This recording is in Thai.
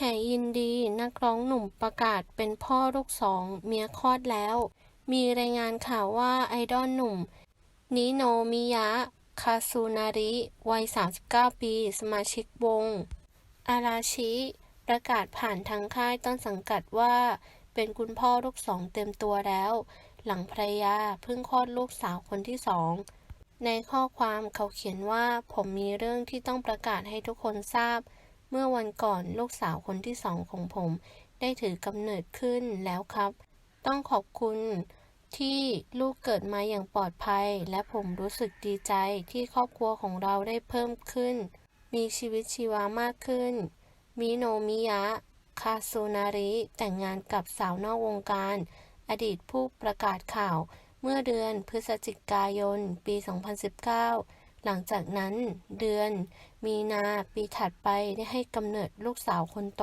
แห่ยินดีนักร้องหนุ่มประกาศเป็นพ่อลูกสองเมียคลอดแล้ว มีรายงานข่าวว่าไอดอลหนุ่ม นิโนมิยะ คาซูนาริ วัย 39 ปี สมาชิกวง อาราชิ ประกาศผ่านทางค่ายต้นสังกัดว่า เป็นคุณพ่อลูกสองเต็มตัวแล้ว หลังภรรยาเพิ่งคลอดลูกสาวคนที่สอง ในข้อความเขาเขียนว่าผมมีเรื่องที่ต้องประกาศให้ทุกคนทราบ เมื่อวันก่อนลูกสาวคนที่สองของผม ได้ถือกำเนิดขึ้นแล้วครับ ต้องขอบคุณที่ลูกเกิดมาอย่างปลอดภัย และผมรู้สึกดีใจที่ครอบครัวของเราได้เพิ่มขึ้น มีชีวิตชีวามากขึ้น มิโนมิยะ คาซูนาริ แต่งงานกับสาวนอกวงการ อดีตผู้ประกาศข่าว เมื่อเดือนพฤศจิกายน ปี 2019 หลังจากนั้นเดือนมีนาปีถัดไปได้ให้กำเนิดลูกสาวคนโต